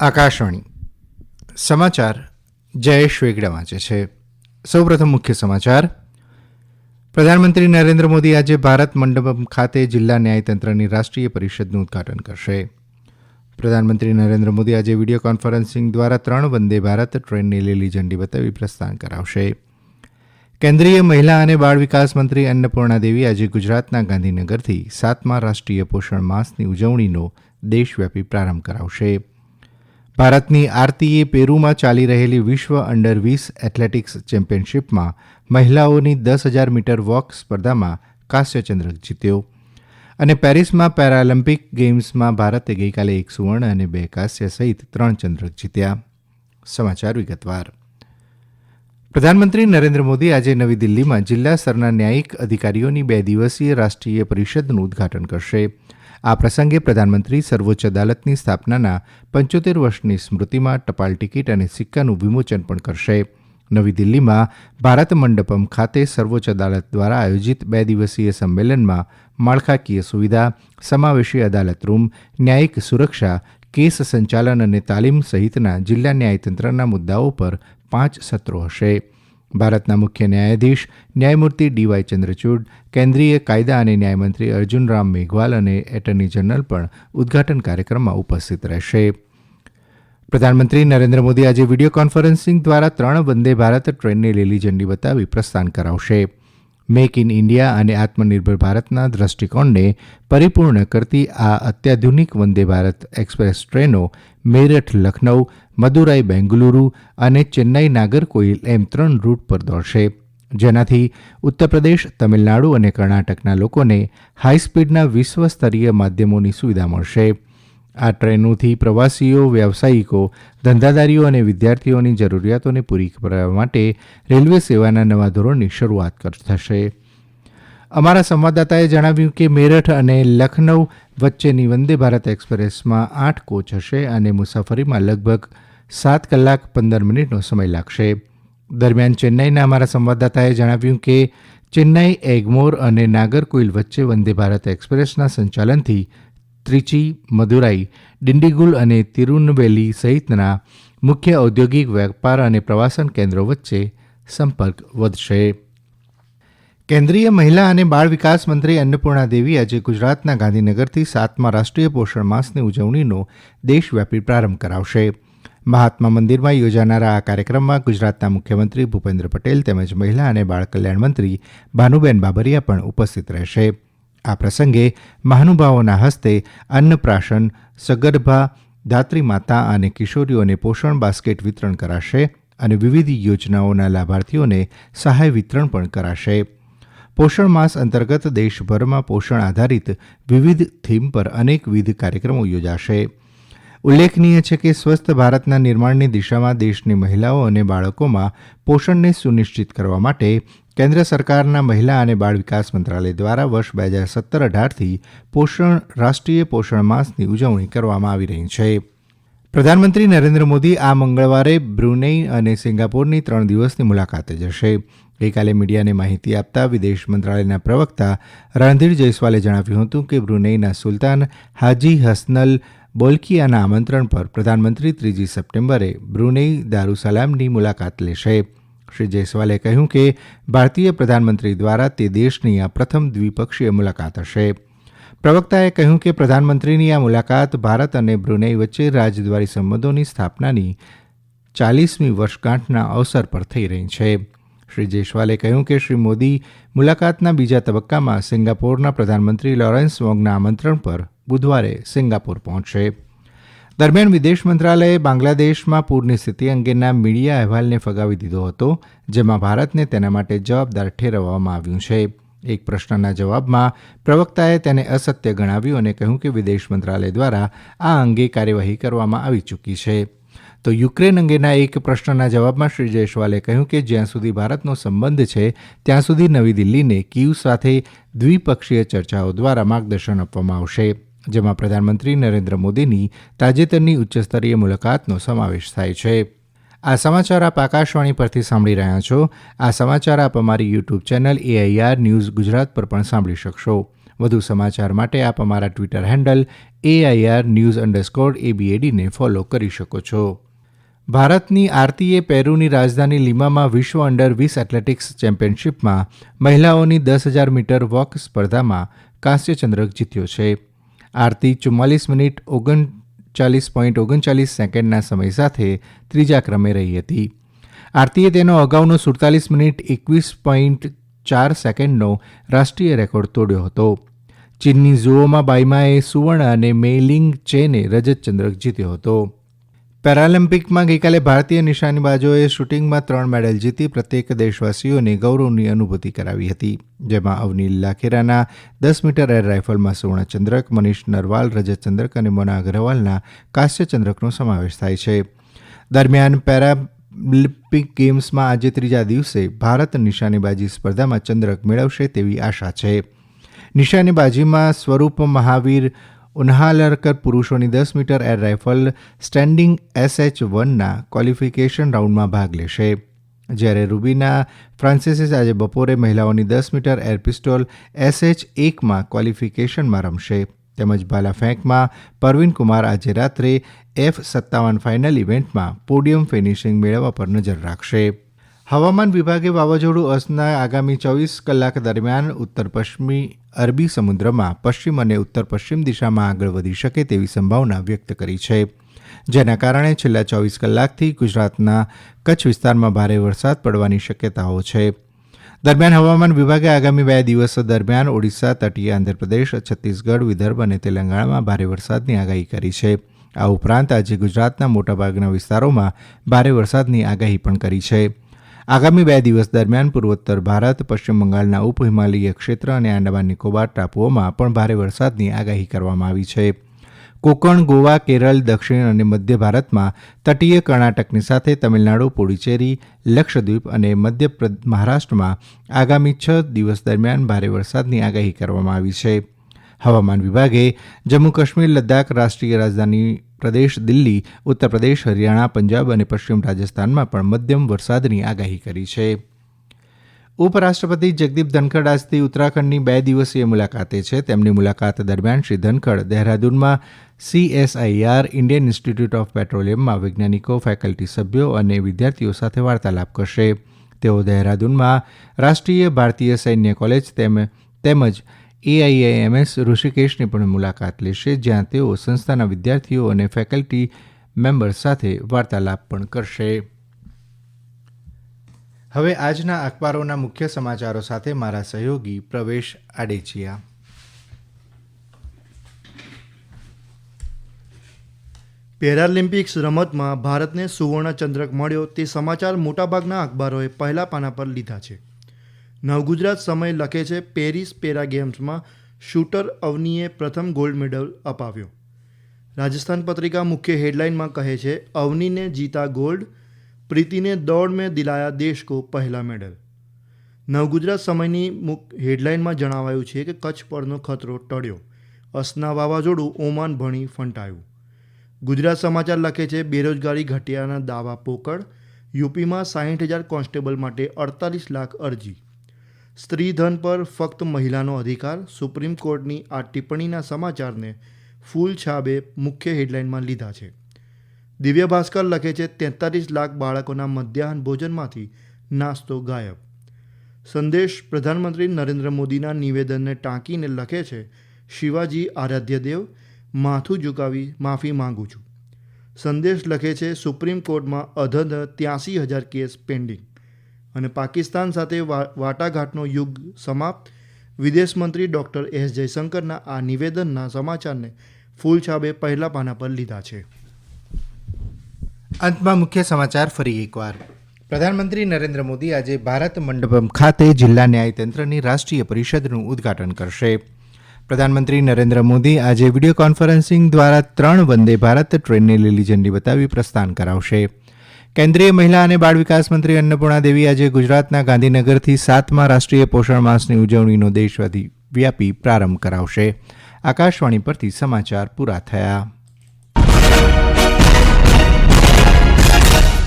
આકાશવાણી. સમાચાર જયેશ વેગડા વાંચે છે. સૌપ્રથમ મુખ્ય સમાચાર. પ્રધાનમંત્રી નરેન્દ્ર મોદી આજે ભારત મંડપમ ખાતે જિલ્લા ન્યાયતંત્રની રાષ્ટ્રીય પરિષદનું ઉદઘાટન કરશે. પ્રધાનમંત્રી નરેન્દ્ર મોદી આજે વીડિયો કોન્ફરન્સિંગ દ્વારા ત્રણ વંદે ભારત ટ્રેનને લીલી ઝંડી બતાવી પ્રસ્થાન કરાવશે. કેન્દ્રીય મહિલા અને બાળ વિકાસ મંત્રી અન્નપૂર્ણા દેવી આજે ગુજરાતના ગાંધીનગરથી સાતમા રાષ્ટ્રીય પોષણ માસની ઉજવણીનો દેશવ્યાપી પ્રારંભ કરાવશે. ભારતની આરતીએ પેરુમાં ચાલી રહેલી વિશ્વ અંડર વીસ એથ્લેટિક્સ ચેમ્પિયનશિપમાં મહિલાઓની દસ હજાર મીટર વોક સ્પર્ધામાં કાંસ્યચંદ્રક જીત્યો. અને પેરિસમાં પેરાલિમ્પિક ગેમ્સમાં ભારતે ગઈકાલે એક સુવર્ણ અને બે કાંસ્ય સહિત ત્રણ ચંદ્રક જીત્યા. સમાચાર વિગતવાર. પ્રધાનમંત્રી નરેન્દ્ર મોદી આજે નવી દિલ્હીમાં જિલ્લા સ્તરના ન્યાયિક અધિકારીઓની બે દિવસીય રાષ્ટ્રીય પરિષદનું ઉદઘાટન કરશે. આ પ્રસંગે પ્રધાનમંત્રી સર્વોચ્ચ અદાલતની સ્થાપનાના પંચોતેર વર્ષની સ્મૃતિમાં ટપાલ ટિકિટ અને સિક્કાનું વિમોચન પણ કરશે. નવી દિલ્હીમાં ભારત મંડપમ ખાતે સર્વોચ્ચ અદાલત દ્વારા આયોજિત બે દિવસીય સંમેલનમાં માળખાકીય સુવિધા, સમાવેશી અદાલત રૂમ, ન્યાયિક સુરક્ષા, કેસ સંચાલન અને તાલીમ સહિતના જિલ્લા ન્યાયતંત્રના મુદ્દાઓ પર પાંચ સત્રો હશે. ભારતના મુખ્ય ન્યાયાધીશ ન્યાયમૂર્તિ ડીવાય ચંદ્રચૂડ, કેન્દ્રીય કાયદા અને ન્યાયમંત્રી અર્જુન રામ મેઘવાલ અને એટર્ની જનરલ પણ ઉદઘાટન કાર્યક્રમમાં ઉપસ્થિત રહેશે. પ્રધાનમંત્રી નરેન્દ્ર મોદી આજે વીડિયો કોન્ફરન્સિંગ દ્વારા ત્રણ વંદે ભારત ટ્રેનને લીલી ઝંડી બતાવી પ્રસ્થાન કરાવશે. મેક ઇન ઇન્ડિયા અને આત્મનિર્ભર ભારતના દ્રષ્ટિકોણને પરિપૂર્ણ કરતી આ અત્યાધુનિક વંદે ભારત એક્સપ્રેસ ટ્રેનો મેરઠ લખનૌ મદુરાઈ, બેંગલુરુ અને ચેન્નાઈ નાગરકોઇલ એમ ત્રણ રૂટ પર દોડશે. જેનાથી ઉત્તરપ્રદેશ, તમિલનાડુ અને કર્ણાટકના લોકોને હાઈસ્પીડના વિશ્વસ્તરીય માધ્યમોની સુવિધા મળશે. આ ટ્રેનોથી પ્રવાસીઓ, વ્યાવસાયિકો ધંધાદારીઓ અને વિદ્યાર્થીઓની જરૂરિયાતોને પૂરી કરવા માટે રેલવે સેવાના નવા ધોરણની શરૂઆત થશે. અમારા સંવાદદાતાએ જણાવ્યું કે મેરઠ અને લખનૌ વચ્ચેની વંદે ભારત એક્સપ્રેસમાં આઠ કોચ હશે અને મુસાફરીમાં લગભગ સાત કલાક પંદર મિનિટનો સમય લાગશે. દરમિયાન ચેન્નાઈના અમારા સંવાદદાતાએ જણાવ્યું કે ચેન્નાઈ, એગમોર અને નાગરકોઇલ વચ્ચે વંદે ભારત એક્સપ્રેસના સંચાલનથી ત્રિચી, મદુરાઈ, ડિંડીગુલ અને તિરુનવેલી સહિતના મુખ્ય ઔદ્યોગિક વેપાર અને પ્રવાસન કેન્દ્રો વચ્ચે સંપર્ક વધશે. કેન્દ્રીય મહિલા અને બાળ વિકાસ મંત્રી અન્નપૂર્ણા દેવી આજે ગુજરાતના ગાંધીનગરથી સાતમા રાષ્ટ્રીય પોષણ માસની ઉજવણીનો દેશવ્યાપી પ્રારંભ કરાવશે. મહાત્મા મંદિરમાં યોજાનારા આ કાર્યક્રમમાં ગુજરાતના મુખ્યમંત્રી ભૂપેન્દ્ર પટેલ તેમજ મહિલા અને બાળ કલ્યાણ મંત્રી ભાનુબેન બાબરિયા પણ ઉપસ્થિત રહેશે. આ પ્રસંગે મહાનુભાવોના હસ્તે અન્નપ્રાશન, સગર્ભા ધાત્રી માતા અને કિશોરીઓને પોષણ બાસ્કેટ વિતરણ કરાશે અને વિવિધ યોજનાઓના લાભાર્થીઓને સહાય વિતરણ પણ કરાશે. પોષણ માસ અંતર્ગત દેશભરમાં પોષણ આધારિત વિવિધ થીમ પર અનેકવિધ કાર્યક્રમો યોજાશે. ઉલ્લેખનીય છે કે સ્વસ્થ ભારતના નિર્માણની દિશામાં દેશની મહિલાઓ અને બાળકોમાં પોષણને સુનિશ્ચિત કરવા માટે કેન્દ્ર સરકારના મહિલા અને બાળ વિકાસ મંત્રાલય દ્વારા વર્ષ બે હજાર સત્તર અઢારથી પોષણ, રાષ્ટ્રીય પોષણ માસની ઉજવણી કરવામાં આવી રહી છે. પ્રધાનમંત્રી નરેન્દ્ર મોદી આ મંગળવારે બ્રુનેઈ અને સિંગાપોરની ત્રણ દિવસની મુલાકાતે જશે. ગઈકાલે મીડિયાને માહિતી આપતા વિદેશ મંત્રાલયના પ્રવક્તા રણધીર જયસ્વાલે જણાવ્યું હતું કે બ્રુનેઈના સુલતાન હાજી હસનલ બોલકીયાના આમંત્રણ પર પ્રધાનમંત્રી ત્રીજી સપ્ટેમ્બરે બ્રુનેઈ દારૂસલામની મુલાકાત લેશે. શ્રી જયસ્વાલે કહ્યું કે ભારતીય પ્રધાનમંત્રી દ્વારા તે દેશની આ પ્રથમ દ્વિપક્ષીય મુલાકાત હશે. પ્રવક્તાએ કહ્યું કે પ્રધાનમંત્રીની આ મુલાકાત ભારત અને બ્રુનેઈ વચ્ચે રાજદ્વારી સંબંધોની સ્થાપનાની ચાલીસમી વર્ષગાંઠના અવસર પર થઈ રહી છે. શ્રી જયસ્વાલે કહ્યું કે શ્રી મોદી મુલાકાતના બીજા તબક્કામાં સિંગાપોરના પ્રધાનમંત્રી લોરેન્સ વોંગના આમંત્રણ પર બુધવારે સિંગાપોર પહોંચશે. દરમિયાન વિદેશ મંત્રાલયે બાંગ્લાદેશમાં પૂરની સ્થિતિ અંગેના મીડિયા અહેવાલને ફગાવી દીધો હતો, જેમાં ભારતને તેના માટે જવાબદાર ઠેરવવામાં આવ્યું છે. એક પ્રશ્નના જવાબમાં, પ્રવક્તાએ તેને અસત્ય ગણાવ્યું અને કહ્યું કે વિદેશ મંત્રાલય દ્વારા આ અંગે કાર્યવાહી કરવામાં આવી ચૂકી છે. તો યુક્રેન અંગેના એક પ્રશ્નના જવાબમાં શ્રી જયસ્વાલે કહ્યું કે જ્યાં સુધી ભારતનો સંબંધ છે, ત્યાં સુધી નવી દિલ્હીને કીવ સાથે દ્વિપક્ષીય ચર્ચાઓ દ્વારા માર્ગદર્શન આપવામાં આવશે. જેમાં પ્રધાનમંત્રી નરેન્દ્ર મોદીની તાજેતરની ઉચ્ચસ્તરીય મુલાકાતનો સમાવેશ થાય છે. આ સમાચાર આપ આકાશવાણી પરથી સાંભળી રહ્યા છો. આ સમાચાર આપ અમારી YouTube channel AIR news Gujarat પર પણ સાંભળી શકશો. વધુ સમાચાર માટે આપ અમારા Twitter handle AIR news underscore એબીએડીને follow કરી શકો છો. ભારતની આરતીએ પેરુની રાજધાની લીમામાં વિશ્વ અંડર વીસ એથ્લેટિક્સ ચેમ્પિયનશિપમાં મહિલાઓની દસ હજાર મીટર વોક સ્પર્ધામાં કાંસ્યચંદ્રક જીત્યો છે. આરતી ચુમ્માલીસ મિનિટ ઓગણચાલીસ પોઈન્ટ ઓગણચાલીસ સેકન્ડના સમય સાથે ત્રીજા ક્રમે રહી હતી. આરતીએ તેનો અગાઉનો સુડતાલીસ મિનિટ એકવીસ પોઈન્ટ ચાર સેકન્ડનો રાષ્ટ્રીય રેકોર્ડ તોડ્યો હતો. ચીનની ઝુઓમાં બાઈમાએ સુવર્ણ અને મેઇલિંગ ચેને રજત ચંદ્રક જીત્યો હતો. પેરાલિમ્પિકમાં ગઈકાલે ભારતીય નિશાનીબાજોએ શૂટિંગમાં ત્રણ મેડલ જીતી પ્રત્યેક દેશવાસીઓને ગૌરવની અનુભૂતિ કરાવી હતી. જેમાં અવનીલ લાખેરાના દસ મીટર એર રાઇફલમાં સુવર્ણચંદ્રક, મનીષ નરવાલ, રજતચંદ્રક અને મોના અગ્રવાલના કાંસ્યચંદ્રકનો સમાવેશ થાય છે. દરમિયાન પેરાલિમ્પિક ગેમ્સમાં આજે ત્રીજા દિવસે ભારત નિશાનેબાજી સ્પર્ધામાં ચંદ્રક મેળવશે તેવી આશા છે. નિશાનેબાજીમાં સ્વરૂપ મહાવીર ઉન્હાલરકર પુરુષોની દસ metre air rifle standing SH વનના qualification રાઉન્ડમાં ભાગ લેશે. જ્યારે રૂબીના ફ્રાન્સિસે આજે બપોરે મહિલાઓની દસ મીટર એર પિસ્ટોલ એસએચ એકમાં ક્વોલિફિકેશનમાં રમશે. તેમજ ભાલા ફેંકમાં પરવીન કુમાર આજે રાત્રે એફ સત્તાવન ફાઇનલ ઇવેન્ટમાં પોડિયમ ફિનિશિંગ મેળવવા પર નજર રાખશે. હવામાન વિભાગે વાવાઝોડું અસના આગામી ચોવીસ કલાક દરમિયાન ઉત્તર પશ્ચિમી અરબી સમુદ્રમાં પશ્ચિમ અને ઉત્તર પશ્ચિમ દિશામાં આગળ વધી શકે તેવી સંભાવના વ્યક્ત કરી છે. જેના કારણે છેલ્લા ચોવીસ કલાકથી ગુજરાતના કચ્છ વિસ્તારમાં ભારે વરસાદ પડવાની શક્યતાઓ છે. દરમિયાન હવામાન વિભાગે આગામી બે દિવસ દરમિયાન ઓડિશા, તટીય આંધ્રપ્રદેશ, છત્તીસગઢ, વિદર્ભ અને તેલંગાણામાં ભારે વરસાદની આગાહી કરી છે. આ ઉપરાંત આજે ગુજરાતના મોટાભાગના વિસ્તારોમાં ભારે વરસાદની આગાહી પણ કરી છે. આગામી બે દિવસ દરમિયાન પૂર્વોત્તર ભારત, પશ્ચિમ બંગાળના ઉપ હિમાલયીય ક્ષેત્ર અને આંદામાન નિકોબાર ટાપુઓમાં પણ ભારે વરસાદની આગાહી કરવામાં આવી છે. કોકણ, ગોવા, કેરળ, દક્ષિણ અને મધ્ય ભારતમાં તટીય કર્ણાટકની સાથે તમિલનાડુ, પુડુચેરી, લક્ષદ્વીપ અને મધ્ય મહારાષ્ટ્રમાં આગામી છ દિવસ દરમિયાન ભારે વરસાદની આગાહી કરવામાં આવી છે. હવામાન વિભાગે જમ્મુ કાશ્મીર લદ્દાખ રાષ્ટ્રીય રાજધાની પ્રદેશ દિલ્હી, ઉત્તર પ્રદેશ, હરિયાણા, પંજાબ અને પશ્ચિમ રાજસ્થાનમાં પણ મધ્યમ વરસાદની આગાહી કરી છે. ઉપરાષ્ટ્રપતિ જગદીપ ધનખડ આજથી ઉત્તરાખંડની બે દિવસીય મુલાકાતે છે. તેમની મુલાકાત દરમિયાન શ્રી ધનખડ દહેરાદૂનમાં સીએસઆઈઆર ઇન્ડિયન ઇન્સ્ટિટ્યૂટ ઓફ પેટ્રોલિયમમાં વૈજ્ઞાનિકો, ફેકલ્ટી સભ્યો અને વિદ્યાર્થીઓ સાથે વાર્તાલાપ કરશે. તેઓ દહેરાદૂનમાં રાષ્ટ્રીય ભારતીય સૈન્ય કોલેજ તેમજ એઆઈએએમએસ ઋષિકેશની પણ મુલાકાત લેશે, જ્યાં તેઓ સંસ્થાના વિદ્યાર્થીઓ અને ફેકલ્ટી મેમ્બર્સ સાથે વાર્તાલાપ પણ કરશે. હવે આજના અખબારોના મુખ્ય સમાચારો સાથે મારા સહયોગી પ્રવેશ આડેચિયા. પેરાલિમ્પિક્સ રમતમાં ભારતને સુવર્ણચંદ્રક મળ્યો તે સમાચાર મોટાભાગના અખબારોએ પહેલા પાના પર લીધા છે. નવગુજરાત સમય લખે છે પેરિસ પેરા ગેમ્સમાં શૂટર અવનીએ પ્રથમ ગોલ્ડ મેડલ અપાવ્યો. રાજસ્થાન પત્રિકા મુખ્ય હેડલાઇનમાં કહે છે, અવનીને જીતા ગોલ્ડ, પ્રીતિને દોડ મેં દિલાયા દેશ કો પહેલા મેડલ. નવગુજરાત સમયની હેડલાઇનમાં જણાવાયું છે કે કચ્છ પરનો ખતરો ટળ્યો. અસના વાવાઝોડું ઓમાન ભણી ફંટાયું. ગુજરાત સમાચાર લખે છે, બેરોજગારી ઘટ્યાના દાવા પોકળ, યુપીમાં સાહીઠ હજાર કોન્સ્ટેબલ માટે અડતાલીસ લાખ અરજી. સ્ત્રીધન પર ફક્ત મહિલાનો અધિકાર, સુપ્રીમ કોર્ટની આ ટિપ્પણીના સમાચારને ફૂલ છાબે મુખ્ય હેડલાઇનમાં લીધા છે. દિવ્ય ભાસ્કર લખે છે, તેતાલીસ લાખ બાળકોના મધ્યાહન ભોજનમાંથી નાસ્તો ગાયબ. સંદેશ પ્રધાનમંત્રી નરેન્દ્ર મોદીના નિવેદનને ટાંકીને લખે છે, શિવાજી આરાધ્યદેવ, માથું ઝુકાવી માફી માંગુ છું. સંદેશ લખે છે, સુપ્રીમ કોર્ટમાં અધધ ત્યાસી હજાર કેસ પેન્ડિંગ. અને પાકિસ્તાન સાથે વાટાઘાટનો યુગ સમાપ્ત. વિદેશ મંત્રી ડૉક્ટર એસ જયશંકરના આ નિવેદનના સમાચારને ફૂલછાબે પહેલા પાના પર લીધા છે. અંતમાં મુખ્ય સમાચાર ફરી એકવાર. પ્રધાનમંત્રી નરેન્દ્ર મોદી આજે ભારત મંડપમ ખાતે જિલ્લા ન્યાયતંત્રની રાષ્ટ્રીય પરિષદનું ઉદ્ઘાટન કરશે. પ્રધાનમંત્રી નરેન્દ્ર મોદી આજે વીડિયો કોન્ફરન્સિંગ દ્વારા ત્રણ વંદે ભારત ટ્રેનને લીલી ઝંડી બતાવી પ્રસ્થાન કરાવશે. કેન્દ્રીય મહિલા અને બાળ વિકાસ મંત્રી અન્નપૂર્ણા દેવી આજે ગુજરાતના ગાંધીનગરથી સાતમા રાષ્ટ્રીય પોષણ માસની ઉજવણીનો દેશવ્યાપી પ્રારંભ કરાવશે. આકાશવાણી પરથી સમાચાર પૂરા થયા.